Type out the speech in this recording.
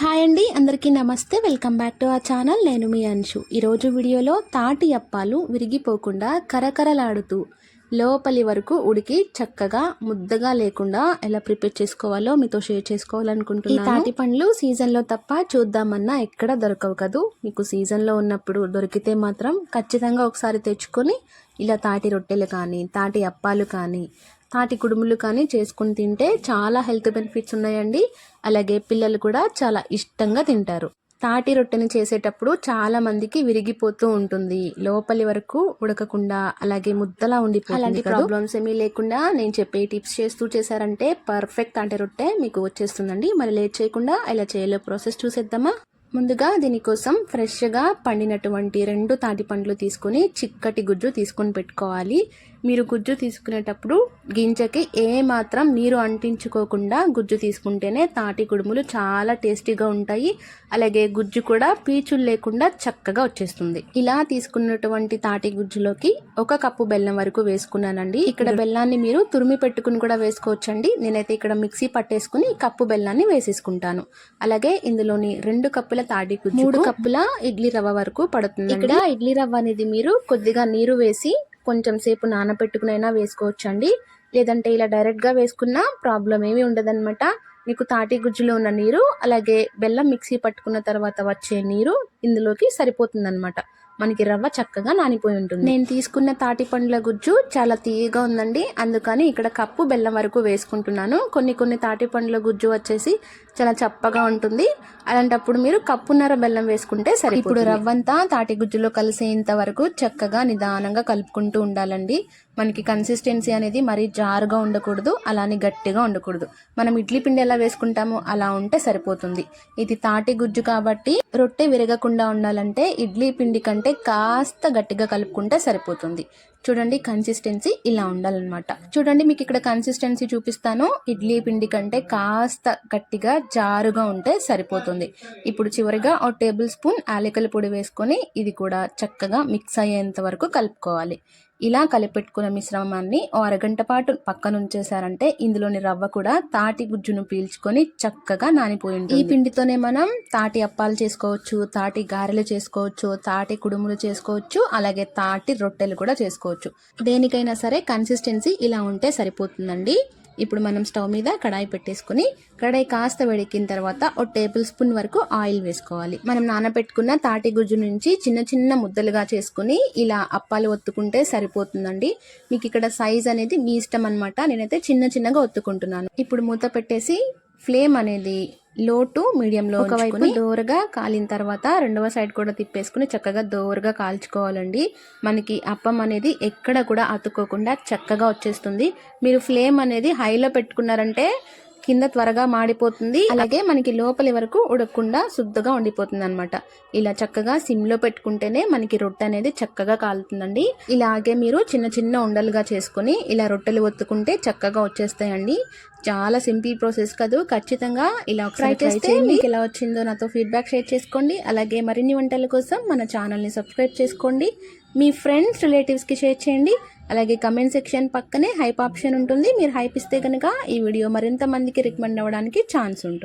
Hi అండి అందరికీ నమస్తే. వెల్కమ్ బ్యాక్ టు ఆ ఛానల్ నేను మీ అంశు. ఈరోజు వీడియోలో తాటి అప్పాలు విరిగిపోకుండా కరకరలాడుతూ లోపలి వరకు ఉడికి చక్కగా ముద్దగా లేకుండా ఎలా ప్రిపేర్ చేసుకోవాలో మీతో షేర్ చేసుకోవాలనుకుంటున్నాను. ఈ తాటి పండ్లు సీజన్లో తప్ప చూద్దామన్నా ఎక్కడ దొరకవు కదూ? మీకు సీజన్లో ఉన్నప్పుడు దొరికితే మాత్రం ఖచ్చితంగా ఒకసారి తెచ్చుకొని ఇలా తాటి రొట్టెలు కానీ తాటి అప్పాలు కానీ తాటి కుడుములు కానీ చేసుకుని తింటే చాలా హెల్త్ బెనిఫిట్స్ ఉన్నాయండి. అలాగే పిల్లలు కూడా చాలా ఇష్టంగా తింటారు. తాటి రొట్టెని చేసేటప్పుడు చాలా మందికి విరిగిపోతూ ఉంటుంది. లోపలి వరకు ఉడకకుండా అలాగే ముద్దలా ఉండిపోతుంది అలాంటి ప్రాబ్లమ్స్ ఏమీ లేకుండా నేను చెప్పే టిప్స్ చేస్తూ చేశారంటే పర్ఫెక్ట్ తాటి రొట్టె మీకు వచ్చేస్తుందండి. మరి లేట్ చేయకుండా ఎలా చేయాలో ప్రాసెస్ చూసేద్దామా? ముందుగా దీనికోసం ఫ్రెష్గా పండినటువంటి రెండు తాటి పండ్లు తీసుకుని చిక్కటి గుజ్జు తీసుకొని పెట్టుకోవాలి. మీరు గుజ్జు తీసుకునేటప్పుడు గింజకి ఏ మాత్రం నీరు అంటించుకోకుండా గుజ్జు తీసుకుంటేనే తాటి కుడుములు చాలా టేస్టీగా ఉంటాయి. అలాగే గుజ్జు కూడా పీచులు లేకుండా చక్కగా వచ్చేస్తుంది. ఇలా తీసుకున్నటువంటి తాటి గుజ్జులోకి ఒక కప్పు బెల్లం వరకు వేసుకున్నానండి. ఇక్కడ బెల్లాన్ని మీరు తురిమి పెట్టుకుని కూడా వేసుకోవచ్చండి. నేనైతే ఇక్కడ మిక్సీ పట్టేసుకుని కప్పు బెల్లాన్ని వేసేసుకుంటాను. అలాగే ఇందులోని రెండు కప్పుల తాటి గుజ్జు మూడు కప్పుల ఇడ్లీ రవ్వ వరకు పడుతుంది ఇక్కడ ఇడ్లీ రవ్వ అనేది మీరు కొద్దిగా నీరు వేసి కొంచెం సేపు నానబెట్టుకునైనా వేసుకోవచ్చండి. లేదంటే ఇలా డైరెక్ట్గా వేసుకున్నా ప్రాబ్లం ఏమీ ఉండదన్నమాట. మీకు తాటి గుజ్జులో ఉన్న నీరు అలాగే బెల్లం మిక్సీ పట్టుకున్న తర్వాత వచ్చే నీరు ఇందులోకి సరిపోతుందన్నమాట. మనకి రవ్వ చక్కగా నానిపోయి ఉంటుంది. నేను తీసుకున్న తాటి పండ్ల గుజ్జు చాలా తీయగా ఉందండి. అందుకని ఇక్కడ కప్పు బెల్లం వరకు వేసుకుంటున్నాను. కొన్ని కొన్ని తాటి పండ్ల గుజ్జు వచ్చేసి చాలా చప్పగా ఉంటుంది. అలాంటప్పుడు మీరు కప్పున్నర బెల్లం వేసుకుంటే సరే ఇప్పుడు రవ్వంతా తాటి గుజ్జులో కలిసేంత వరకు చక్కగా నిదానంగా కలుపుకుంటూ ఉండాలండి. మనకి కన్సిస్టెన్సీ అనేది మరీ జారుగా ఉండకూడదు అలానే గట్టిగా ఉండకూడదు. మనం ఇడ్లీ పిండి ఎలా వేసుకుంటామో అలా ఉంటే సరిపోతుంది. ఇది తాటి గుజ్జు కాబట్టి రొట్టె విరగకుండా ఉండాలంటే ఇడ్లీ పిండి కంటే కాస్త గట్టిగా కలుపుకుంటే సరిపోతుంది. చూడండి కన్సిస్టెన్సీ ఇలా ఉండాలన్నమాట. చూడండి మీకు ఇక్కడ కన్సిస్టెన్సీ చూపిస్తాను. ఇడ్లీ పిండి కంటే కాస్త గట్టిగా జారుగా ఉంటే సరిపోతుంది. ఇప్పుడు చివరిగా ఒక టేబుల్ స్పూన్ యాలకల పొడి వేసుకొని ఇది కూడా చక్కగా మిక్స్ అయ్యేంత వరకు కలుపుకోవాలి. ఇలా కలిపెట్టుకున్న మిశ్రమాన్ని ఓ అరగంట పాటు పక్కన ఉంచేసారంటే ఇందులోని రవ్వ కూడా తాటి గుజ్జును పీల్చుకొని చక్కగా నానిపోయింది ఈ పిండితోనే మనం తాటి అప్పాలు చేసుకోవచ్చు తాటి గారెలు చేసుకోవచ్చు తాటి కుడుములు చేసుకోవచ్చు అలాగే తాటి రొట్టెలు కూడా చేసుకోవచ్చు. దేనికైనా సరే కన్సిస్టెన్సీ ఇలా ఉంటే సరిపోతుందండి. ఇప్పుడు మనం స్టవ్ మీద కడాయి పెట్టేసుకుని కడాయి కాస్త వేడెక్కిన తర్వాత ఒక టేబుల్ స్పూన్ వరకు ఆయిల్ వేసుకోవాలి. మనం నానబెట్టుకున్న తాటి గుజ్జు నుంచి చిన్న చిన్న ముద్దలుగా చేసుకుని ఇలా అప్పాలు ఒత్తుకుంటే సరిపోతుందండి. మీకు ఇక్కడ సైజ్ అనేది మీ ఇష్టం అనమాట నేనైతే చిన్న చిన్నగా ఒత్తుకుంటున్నాను. ఇప్పుడు మూత పెట్టేసి ఫ్లేమ్ అనేది లో టు మీడియంలో ఒకవైపు దోరగా కాలిన తర్వాత రెండవ సైడ్ కూడా తిప్పేసుకుని చక్కగా దోరగా కాల్చుకోవాలండి. మనకి అప్పం అనేది ఎక్కడ కూడా అతుక్కోకుండా చక్కగా వచ్చేస్తుంది. మీరు ఫ్లేమ్ అనేది హైలో పెట్టుకున్నారంటే కింద త్వరగా మాడిపోతుంది. అలాగే మనకి లోపలి వరకు ఉడకకుండా శుద్ధగా ఉండిపోతుంది అనమాట ఇలా చక్కగా సిమ్లో పెట్టుకుంటేనే మనకి రొట్టె అనేది చక్కగా కాలుతుందండి. ఇలాగే మీరు చిన్న చిన్న ఉండలుగా చేసుకుని ఇలా రొట్టెలు ఒత్తుకుంటే చక్కగా వచ్చేస్తాయండి. చాలా సింపుల్ ప్రాసెస్ కాదు. ఖచ్చితంగా ఇలా ట్రై చేస్తే మీకు ఎలా వచ్చిందో నాతో ఫీడ్బ్యాక్ షేర్ చేసుకోండి. అలాగే మరిన్ని వంటల కోసం మన ఛానల్ని సబ్స్క్రైబ్ చేసుకోండి. మీ ఫ్రెండ్స్ రిలేటివ్స్కి షేర్ చేయండి. అలాగే కమెంట్ సెక్షన్ పక్కనే హైప్ ఆప్షన్ ఉంటుంది. మీరు హైప్ ఇస్తే కనుక ఈ వీడియో మరింత మందికి రికమెండ్ అవ్వడానికి ఛాన్స్ ఉంటుంది.